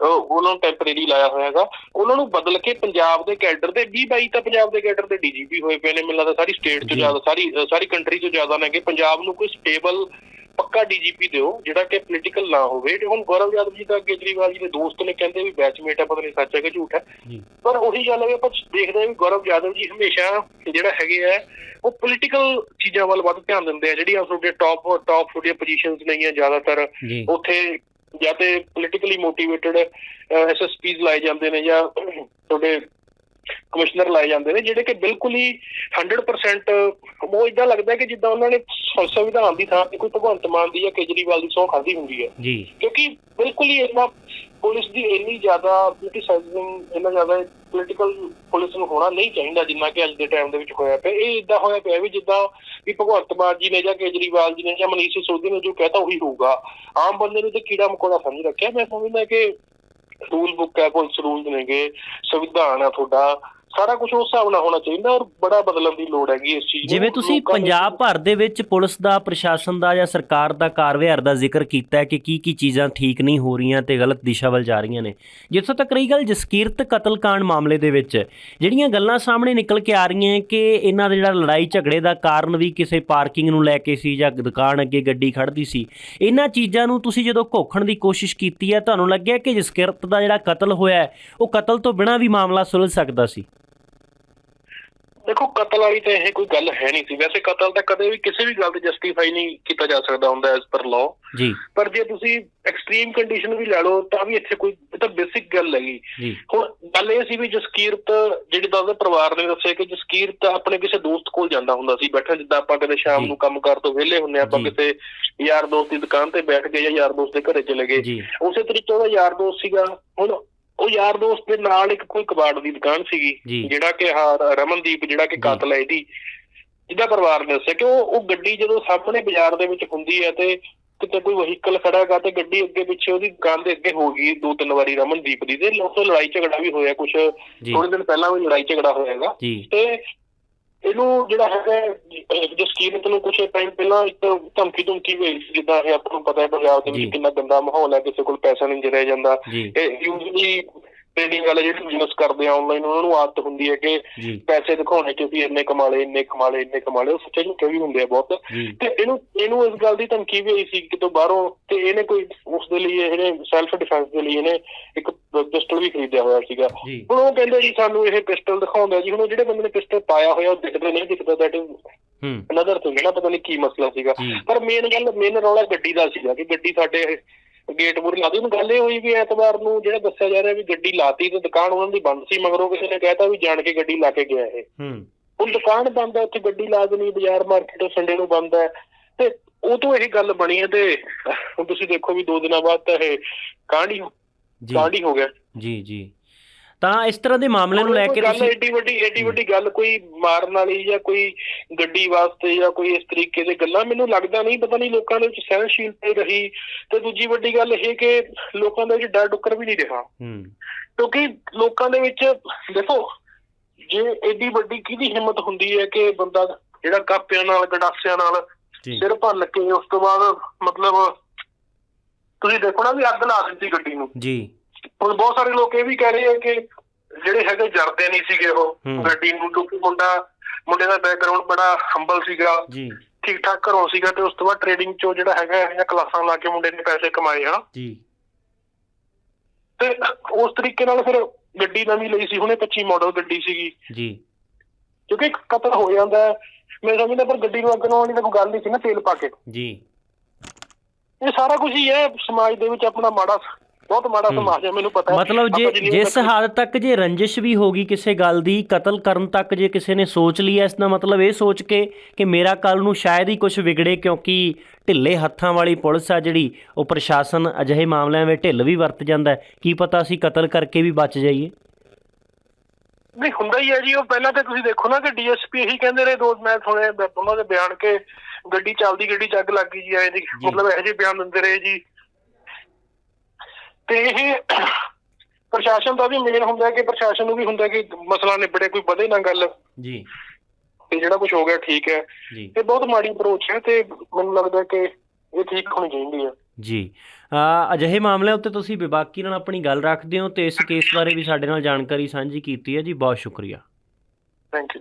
ਉਹ- ਉਹਨਾਂ ਨੂੰ ਟੈਂਪਰੇਰੀ ਲਾਇਆ ਹੋਇਆ ਹੈਗਾ ਉਹਨਾਂ ਨੂੰ ਬਦਲ ਕੇ ਪੰਜਾਬ ਦੇ ਕੈਡਰ ਦੇ 20 22 ਤਾਂ ਪੰਜਾਬ ਦੇ ਕੈਡਰ ਦੇ ਡੀਜੀਪੀ ਹੋਏ ਪਏ ਨੇ ਮੈਨੂੰ ਲੱਗਦਾ ਸਾਰੀ ਸਟੇਟ 'ਚ। ਜ਼ਿਆਦਾ ਸਾਰੀ ਸਾਰੀ ਕੰਟਰੀ 'ਚ ਜ਼ਿਆਦਾ ਨੇਗੇ ਪੰਜਾਬ ਨੂੰ ਕੋਈ ਸਟੇਬਲ ਪੱਕਾ ਡੀਜੀਪੀ ਦਿਓ ਜਿਹੜਾ ਕਿ ਪੋਲੀਟੀਕਲ ਨਾ ਹੋਵੇ। ਤੇ ਹੁਣ ਗੌਰਵ ਯਾਦਵ ਜੀ ਦਾ ਕੇਜਰੀਵਾਲ ਜੀ ਦੇ ਦੋਸਤ ਨੇ ਕਹਿੰਦੇ ਵੀ ਬੈਚਮੇਟ ਹੈ ਪਤਾ ਨਹੀਂ ਸੱਚ ਹੈ ਕਿ ਝੂਠ ਹੈ। ਪਰ ਉਹੀ ਗੱਲ ਹੈ ਆਪਾਂ ਦੇਖਦੇ ਹਾਂ ਵੀ ਗੌਰਵ ਯਾਦਵ ਜੀ ਹਮੇਸ਼ਾ ਜਿਹੜਾ ਹੈਗੇ ਆ ਉਹ ਪੋਲੀਟੀਕਲ ਚੀਜ਼ਾਂ ਵੱਲ ਵੱਧ ਧਿਆਨ ਦਿੰਦੇ ਆ ਜਿਹੜੀਆਂ ਤੁਹਾਡੇ ਟੌਪ ਟੌਪ ਤੁਹਾਡੀਆਂ ਪੋਜੀਸ਼ਨਸ ਨੇਗੀਆਂ ਜ਼ਿਆਦਾਤਰ ਜੀ। ਉੱਥੇ ਜਾਂ ਤੇ ਪੋਲੀਟੀਕਲੀ ਮੋਟੀਵੇਟਡ ਐਸਐਸਪੀਜ਼ ਲਾਏ ਜਾਂਦੇ ਨੇ ਜਾਂ ਤੁਹਾਡੇ ਕਮਿਸ਼ਨਰ ਲਾਏ ਜਾਂਦੇ ਨੇ ਜਿਹੜੇ ਕਿ ਬਿਲਕੁਲ ਹੀ 100% ਉਹ ਇਦਾਂ ਲੱਗਦਾ ਕਿ ਜਿੱਦਾਂ ਉਹਨਾਂ ਨੇ ਸੰਵਿਧਾਨ ਦੀ ਥਾਂ ਤੇ ਕੋਈ ਭਗਵੰਤ ਮਾਨ ਦੀ ਜਾਂ ਕੇਜਰੀਵਾਲ ਦੀ ਸਹੁੰ ਖਾਧੀ ਹੁੰਦੀ ਹੈ। ਜੀ। ਕਿਉਂਕਿ ਬਿਲਕੁਲ ਹੀ ਇਹਨਾਂ ਪੁਲਿਸ ਦੀ ਇੰਨੀ ਜ਼ਿਆਦਾ ਪੋਲੀਟੀਸਾਈਜ਼ਿੰਗ ਇੰਨਾ ਜ਼ਿਆਦਾ ਪੋਲੀਟੀਕਲ ਪੁਲਿਸ ਨੂੰ ਹੋਣਾ ਨਹੀਂ ਚਾਹੀਦਾ ਜਿੰਨਾ ਕਿ ਅੱਜ ਦੇ ਟਾਈਮ ਦੇ ਵਿੱਚ ਹੋਇਆ ਪਿਆ। ਇਹ ਇਦਾਂ ਹੋਇਆ ਪਿਆ ਵੀ ਜਿੱਦਾਂ ਵੀ ਭਗਵੰਤ ਮਾਨ ਜੀ ਨੇ ਜਾਂ ਕੇਜਰੀਵਾਲ ਜੀ ਨੇ ਜਾਂ ਮਨੀਸ਼ ਸਿਸੋਦੀ ਨੇ ਜੋ ਕਹਤਾ ਉਹੀ ਹੋਊਗਾ। ਆਮ ਬੰਦੇ ਨੂੰ ਤੇ ਕੀੜਾ ਮਕੌੜਾ ਸਮਝ ਰੱਖਿਆ। ਮੈਂ ਸਮਝਦਾ ਕਿ ਰੂਲ ਬੁੱਕ ਹੈ ਪੁਲਿਸ ਰੂਲਸ ਨੇਗੇ ਸੰਵਿਧਾਨ ਆ ਤੁਹਾਡਾ। ਸਾਰਾ ਕੁਝ ਉਸ ਹਿਸਾਬ ਨਾਲ ਹੋਣਾ ਚਾਹੀਦਾ ਔਰ ਬੜਾ ਬਦਲਣ ਦੀ ਲੋੜ ਹੈਗੀ ਇਸ ਚੀਜ਼ ਨੂੰ। ਜਿਵੇਂ ਤੁਸੀਂ ਲੋਕਾਂ ਨੇ- ਪੰਜਾਬ ਭਰ ਦੇ ਵਿੱਚ ਪੁਲਿਸ ਦਾ ਪ੍ਰਸ਼ਾਸਨ ਦਾ ਜਾਂ ਸਰਕਾਰ ਦਾ ਕਾਰਵਿਹਾਰ ਦਾ ਜ਼ਿਕਰ ਕੀਤਾ ਹੈ ਕਿ ਕੀ ਕੀ ਚੀਜ਼ਾਂ ਠੀਕ ਨਹੀਂ ਹੋ ਰਹੀਆਂ ਤੇ ਗਲਤ ਦਿਸ਼ਾ ਵੱਲ ਜਾ ਰਹੀਆਂ ਨੇ। ਜਿੱਥੋਂ ਤੱਕ ਰਹੀ ਗੱਲ ਜਸਕੀਰਤ ਕਤਲकांड ਮਾਮਲੇ ਦੇ ਵਿੱਚ ਜਿਹੜੀਆਂ ਗੱਲਾਂ ਸਾਹਮਣੇ ਨਿਕਲ ਕੇ ਆ ਰਹੀਆਂ ਕਿ ਇਹਨਾਂ ਦਾ ਜਿਹੜਾ ਲੜਾਈ ਝਗੜੇ ਦਾ ਕਾਰਨ ਵੀ ਕਿਸੇ ਪਾਰਕਿੰਗ ਨੂੰ ਲੈ ਕੇ ਸੀ ਜਾਂ ਦੁਕਾਨ ਅੱਗੇ ਗੱਡੀ ਖੜਦੀ ਸੀ ਇਹਨਾਂ ਚੀਜ਼ਾਂ ਨੂੰ ਤੁਸੀਂ ਜਦੋਂ ਘੋਖਣ ਦੀ ਕੋਸ਼ਿਸ਼ ਕੀਤੀ ਹੈ ਤੁਹਾਨੂੰ ਲੱਗਿਆ ਕਿ ਜਸਕੀਰਤ ਦਾ ਜਿਹੜਾ ਕਤਲ ਹੋਇਆ ਹੈ, ਉਹ ਕਤਲ ਤੋਂ ਬਿਨਾਂ ਵੀ ਮਾਮਲਾ ਸੁਲਝ ਸਕਦਾ ਸੀ? ਕਤਲ ਵਾਲੀ ਤਾਂ ਇਹ ਕੋਈ ਗੱਲ ਹੈ ਨਹੀਂ ਸੀ। ਵੈਸੇ ਕਤਲ ਤਾਂ ਕਦੇ ਵੀ ਕਿਸੇ ਵੀ ਗੱਲ ਤੇ ਜਸਟੀਫਾਈ ਨਹੀਂ ਕੀਤਾ ਜਾ ਸਕਦਾ ਹੁੰਦਾ ਐਸ ਪਰ ਲਾਅ ਜੀ। ਪਰ ਜੇ ਤੁਸੀਂ ਐਕਸਟ੍ਰੀਮ ਕੰਡੀਸ਼ਨ ਵੀ ਲੈ ਲਓ ਤਾਂ ਵੀ ਇੱਥੇ ਕੋਈ ਇਹ ਤਾਂ ਬੇਸਿਕ ਗੱਲ ਹੈਗੀ। ਹੁਣ ਗੱਲ ਇਹ ਸੀ ਵੀ ਜਸਕੀਰਤ ਜਿਹੜੀ ਦਾ ਉਹਦੇ ਪਰਿਵਾਰ ਨੇ ਦੱਸਿਆ ਕਿ ਜਸਕੀਰਤ ਆਪਣੇ ਕਿਸੇ ਦੋਸਤ ਕੋਲ ਜਾਂਦਾ ਹੁੰਦਾ ਸੀ। ਬੈਠਾ ਜਿੱਦਾਂ ਆਪਾਂ ਕਦੇ ਸ਼ਾਮ। ਨੂੰ ਕੰਮ ਕਰ ਤੋਂ ਵਿਹਲੇ ਹੁੰਨੇ ਆਪਾਂ। ਕਿਸੇ ਯਾਰ ਦੋਸਤ ਦੀ ਦੁਕਾਨ ਤੇ ਬੈਠ ਗਏ ਜਾਂ ਯਾਰ ਦੋਸਤ ਦੇ ਘਰੇ ਚਲੇ ਗਏ। ਉਸੇ ਤਰੀਕੇ ਉਹਦਾ ਯਾਰ ਦੋਸਤ ਸੀਗਾ। ਹੁਣ ਉਹ ਯਾਰ ਦੋਸਤ ਦੇ ਨਾਲ ਇੱਕ ਕੋਈ ਕਬਾੜ ਦੀ ਦੁਕਾਨ ਸੀਗੀ। ਜਿਹੜਾ ਕਿ ਰਮਨਦੀਪ ਜਿਹੜਾ ਕਿ। ਕਾਤਲ ਹੈ ਇਹਦੀ ਜਿਹਦਾ ਪਰਿਵਾਰ ਨੇ ਦੱਸਿਆ ਕਿ ਉਹ ਉਹ ਗੱਡੀ ਜਦੋਂ ਸਾਹਮਣੇ ਬਾਜ਼ਾਰ ਦੇ ਵਿੱਚ ਹੁੰਦੀ ਹੈ ਤੇ ਕਿਤੇ ਕੋਈ ਵਹੀਕਲ ਖੜਾ ਹੈਗਾ ਤੇ ਗੱਡੀ ਅੱਗੇ ਪਿੱਛੇ ਉਹਦੀ ਦੁਕਾਨ ਦੇ ਅੱਗੇ ਹੋ ਗਈ ਦੋ ਤਿੰਨ ਵਾਰੀ ਰਮਨਦੀਪ ਦੀ ਤੇ ਲੋਕੋ ਲੜਾਈ ਝਗੜਾ ਵੀ ਹੋਇਆ ਕੁਝ ਥੋੜੇ ਦਿਨ ਪਹਿਲਾਂ ਵੀ ਲੜਾਈ ਝਗੜਾ ਹੋਇਆਗਾ ਜੀ ਤੇ ਇਹਨੂੰ ਜਿਹੜਾ ਹੈਗਾ ਅਹ ਜਸਕੀਰਤ ਨੂੰ ਕੁਝ ਟਾਈਮ ਪਹਿਲਾਂ ਇੱਕ ਧਮਕੀ ਧਮਕੀ ਹੋਈ ਜਿੱਦਾਂ ਇਹ ਆਪਾਂ ਨੂੰ ਪਤਾ ਹੈ ਪੰਜਾਬ ਦੇ ਜੀ। ਵਿੱਚ ਕਿੰਨਾ ਗੰਦਾ ਮਾਹੌਲ ਹੈ ਕਿਸੇ ਕੋਲ ਪੈਸਾ ਨਹੀਂ ਜਰਿਆ ਜਾਂਦਾ ਜੀ ਇਹ ਯੂਜ਼ਲੀ ਟ੍ਰੇਡਿੰਗ ਵਾਲੇ ਜਿਹੜੇ ਬਿਜ਼ਨਸ ਕਰਦੇ ਆ ਆਨਲਾਈਨ ਉਹਨਾਂ ਨੂੰ ਆਦਤ ਹੁੰਦੀ ਹੈ ਕਿ ਪੈਸੇ ਦਿਖਾਉਣੇ ਕਿ ਅਸੀਂ ਇੰਨੇ ਕਮਾ ਲਏ ਇੰਨੇ ਕਮਾ ਲਏ ਇੰਨੇ ਕਮਾ ਲਏ ਉਹ ਸੱਚੇ ਝੂਠੇ ਵੀ ਹੁੰਦੇ ਆ ਬਹੁਤ। ਤੇ ਇਹਨੂੰ ਇਹਨੂੰ ਇਸ ਗੱਲ ਦੀ ਧਮਕੀ ਵੀ ਆਈ ਸੀ ਕਿਤੋਂ ਬਾਹਰੋਂ ਤੇ ਇਹਨੇ ਕੋਈ ਉਸ ਦੇ ਲਈ ਇਹਨੇ ਸੈਲਫ ਡਿਫੈਂਸ ਦੇ ਲਈ ਇਹਨੇ ਇੱਕ ਪਿਸਟਲ ਵੀ ਖਰੀਦਿਆ ਹੋਇਆ ਸੀਗਾ। ਹੁਣ ਉਹ ਕਹਿੰਦੇ ਜੀ ਸਾਨੂੰ ਇਹ ਪਿਸਟਲ ਦਿਖਾਉਂਦਾ ਜੀ। ਹੁਣ ਉਹ ਜਿਹੜੇ ਬੰਦੇ ਨੇ ਪਿਸਟਲ ਪਾਇਆ ਹੋਇਆ ਉਹ ਦਿਖਦਾ ਨਹੀਂ ਦਿਖਦਾ ਦੈਟ ਇਜ਼ ਹੂੰ। ਅਨਦਰ ਥਿੰਗ ਹੈ ਨਾ ਪਤਾ ਨਹੀਂ ਕੀ ਮਸਲਾ ਸੀਗਾ। ਪਰ ਮੇਨ ਗੱਲ ਮੇਨ ਰੌਲਾ ਗੱਡੀ ਦਾ ਸੀਗਾ ਕਿ ਗੱਡੀ ਸਾਡੇ ਗੇਟ ਮੂਹਰੇ ਲਾਦੀ ਹੁਣ ਗੱਲ ਇਹ ਹੋਈ ਵੀ ਐਤਵਾਰ ਨੂੰ ਜਿਹੜਾ ਦੱਸਿਆ ਜਾ ਰਿਹਾ ਵੀ ਗੱਡੀ ਲਾਤੀ ਤੇ ਦੁਕਾਨ ਉਹਨਾਂ ਦੀ ਬੰਦ ਸੀ ਮਗਰੋਂ ਕਿਸੇ ਨੇ ਕਹਿਤਾ ਵੀ ਜਾਣ ਕੇ ਗੱਡੀ ਲਾ ਕੇ ਗਿਆ ਇਹ। ਹੂੰ। ਹੁਣ ਦੁਕਾਨ ਬੰਦ ਹੈ ਉੱਥੇ ਗੱਡੀ ਲਾ ਦੇਣੀ ਬਾਜ਼ਾਰ ਮਾਰਕੀਟ ਸੰਡੇ ਨੂੰ ਬੰਦ ਹੈ। ਤੇ ਉਹ ਤੋਂ ਇਹ ਗੱਲ ਬਣੀ ਹੈ ਤੇ ਹੁਣ ਤੁਸੀਂ ਦੇਖੋ ਵੀ ਦੋ ਦਿਨਾਂ ਬਾਅਦ ਤਾਂ ਇਹ ਕਾਂਡ ਕਾਂਡ ਹੋ ਗਿਆ। ਜੀ ਜੀ। ਤਾਂ ਇਸ ਤਰ੍ਹਾਂ ਦੇ ਮਾਮਲੇ ਨੂੰ ਲੈ ਕੇ ਤੁਸੀਂ ਏਡੀ ਵੱਡੀ ਏਡੀ ਵੱਡੀ ਗੱਲ ਕੋਈ ਮਾਰਨ ਵਾਲੀ ਜਾਂ ਕੋਈ ਗੱਡੀ ਵਾਸਤੇ ਜਾਂ ਕੋਈ ਇਸ ਤਰੀਕੇ ਦੇ ਗੱਲਾਂ ਮੈਨੂੰ ਲੱਗਦਾ ਨਹੀਂ ਪਤਾ ਨਹੀਂ ਲੋਕਾਂ ਦੇ ਵਿੱਚ ਸਹਿਣਸ਼ੀਲਤਾ ਰਹੀ। ਤੇ ਦੂਜੀ ਵੱਡੀ ਗੱਲ ਇਹ ਕਿ ਲੋਕਾਂ ਦੇ ਵਿੱਚ ਡਰ ਡੁੱਕਰ ਵੀ ਨਹੀਂ ਰਿਹਾ। ਹੂੰ। ਕਿਉਂਕਿ ਲੋਕਾਂ ਦੇ ਵਿੱਚ ਦੇਖੋ ਜੇ ਏਡੀ ਵੱਡੀ ਕਿਹਦੀ ਹਿੰਮਤ ਹੁੰਦੀ ਹੈ ਕਿ ਬੰਦਾ ਜਿਹੜਾ ਕਾਪਿਆਂ ਨਾਲ ਗੰਡਾਸਿਆਂ ਨਾਲ ਸਿਰ ਭੰਨ ਕੇ ਉਸ ਤੋਂ ਬਾਅਦ ਮਤਲਬ ਤੁਸੀਂ ਦੇਖੋ ਨਾ ਵੀ ਅੱਗ ਲਾ ਦਿੱਤੀ ਗੱਡੀ ਨੂੰ। ਜੀ। ਹੁਣ ਬਹੁਤ ਸਾਰੇ ਲੋਕ ਇਹ ਵੀ ਕਹਿ ਰਹੇ ਆ ਕਿ ਜਿਹੜੇ ਹੈਗੇ ਜਰਦੇ ਨਹੀਂ ਸੀਗੇ ਉਹ। ਗੱਡੀ ਨੂੰ ਕਿਉਂਕਿ ਮੁੰਡਾ ਮੁੰਡੇ ਦਾ ਬੈਕਗ੍ਰਾਉਂਡ ਬੜਾ ਹੰਬਲ ਸੀਗਾ। ਜੀ। ਠੀਕ ਠਾਕ ਘਰੋਂ ਸੀਗਾ ਤੇ ਉਸ ਤੋਂ ਬਾਅਦ ਟ੍ਰੇਡਿੰਗ ਚੋਂ ਜਿਹੜਾ ਹੈਗਾ ਇਹ ਕਲਾਸਾਂ ਲਾ ਕੇ ਮੁੰਡੇ ਨੇ ਪੈਸੇ ਕਮਾਏ ਆ ਜੀ। ਤੇ ਉਸ ਤਰੀਕੇ ਨਾਲ ਫਿਰ ਗੱਡੀ ਨਵੀਂ ਲਈ ਸੀ ਹੁਣੇ 25 ਮਾਡਲ ਗੱਡੀ ਸੀਗੀ। ਜੀ। ਕਿਉਂਕਿ ਕਤਲ ਹੋ ਜਾਂਦਾ ਮੈਂ ਸਮਝਦਾ ਪਰ ਗੱਡੀ ਨੂੰ ਅੱਗ ਲਾਉਣ ਦੀ ਤਾਂ ਕੋਈ ਗੱਲ ਨਹੀਂ ਸੀ ਨਾ ਤੇਲ ਪਾ ਕੇ। ਜੀ। ਇਹ ਸਾਰਾ ਕੁਝ ਹੀ ਹੈ ਸਮਾਜ ਦੇ ਵਿੱਚ ਆਪਣਾ ਮਾੜਾ ਬਹੁਤ ਮਾੜਾ। ਸਮਾਜ ਹੈ ਮੈਨੂੰ ਪਤਾ ਹੈ ਮਤਲਬ ਜੇ ਜਿਸ ਹੱਦ ਤੱਕ ਜੇ ਰੰਜਿਸ਼ ਵੀ ਹੋਗੀ ਕਿਸੇ ਗੱਲ ਦੀ ਕਤਲ ਕਰਨ ਤੱਕ ਜੇ ਕਿਸੇ ਨੇ ਸੋਚ ਲਿਆ ਇਸ ਦਾ ਮਤਲਬ ਇਹ ਸੋਚ ਕੇ ਕਿ ਮੇਰਾ ਕੱਲ ਨੂੰ ਸ਼ਾਇਦ ਹੀ ਕੁਝ ਵਿਗੜੇ ਕਿਉਂਕਿ ਢਿੱਲੇ ਹੱਥਾਂ ਵਾਲੀ ਪੁਲਿਸ ਆ ਜਿਹੜੀ ਉਹ ਪ੍ਰਸ਼ਾਸਨ ਅਜਿਹੇ ਮਾਮਲਿਆਂ ਵਿੱਚ ਢਿੱਲ ਵੀ ਵਰਤ ਜਾਂਦਾ ਕੀ ਪਤਾ ਅਸੀਂ ਕਤਲ ਕਰਕੇ ਵੀ ਬਚ ਜਾਈਏ? ਨਹੀਂ ਹੁੰਦਾ ਹੀ ਹੈ ਜੀ ਉਹ ਪਹਿਲਾਂ ਤੇ ਤੁਸੀਂ ਦੇਖੋ ਨਾ ਕਿ ਡੀਐਸਪੀ ਇਹੀ ਕਹਿੰਦੇ ਰਹੇ ਦੋ ਮੈਂ ਸੁਣੇ ਉਹਨਾਂ ਦੇ ਬਿਆਨ ਕਿ ਗੱਡੀ ਚੱਲਦੀ ਗੱਡੀ ਚ ਅੱਗ ਲੱਗ ਗਈ ਜੀ ਐ ਜੀ। ਮਤਲਬ ਇਹੋ ਜਿਹੇ ਬਿਆਨ ਦਿੰਦੇ ਰਹੇ ਜੀ। ਤੇ ਇਹ ਪ੍ਰਸ਼ਾਸਨ ਦਾ ਵੀ ਮੇਨ ਹੁੰਦਾ ਹੈ ਕਿ ਪ੍ਰਸ਼ਾਸਨ ਨੂੰ ਵੀ ਹੁੰਦਾ ਕਿ ਮਸਲਾ ਨਿਬੜੇ ਕੋਈ ਵਧੇ ਨਾ ਗੱਲ। ਜੀ। ਤੇ ਜਿਹੜਾ ਕੁਝ ਹੋ ਗਿਆ ਠੀਕ ਹੈ। ਇਹ ਬਹੁਤ ਮਾੜੀ ਅਪਰੋਚ ਹੈ ਤੇ ਮੈਨੂੰ ਲੱਗਦਾ ਕਿ ਇਹ ਠੀਕ ਹੋਣੀ ਚਾਹੀਦੀ ਹੈ। ਜੀ। ਅਜਿਹੇ ਮਾਮਲਿਆਂ ਉੱਤੇ ਤੁਸੀਂ ਵਿਵਾਕੀ ਨਾਲ ਆਪਣੀ ਗੱਲ ਰੱਖਦੇ ਹੋ ਤੇ ਇਸ ਕੇਸ ਬਾਰੇ ਵੀ ਸਾਡੇ ਨਾਲ ਜਾਣਕਾਰੀ ਸਾਂਝੀ ਕੀਤੀ ਹੈ ਜੀ। ਬਹੁਤ ਸ਼ੁਕਰੀਆ। Thank you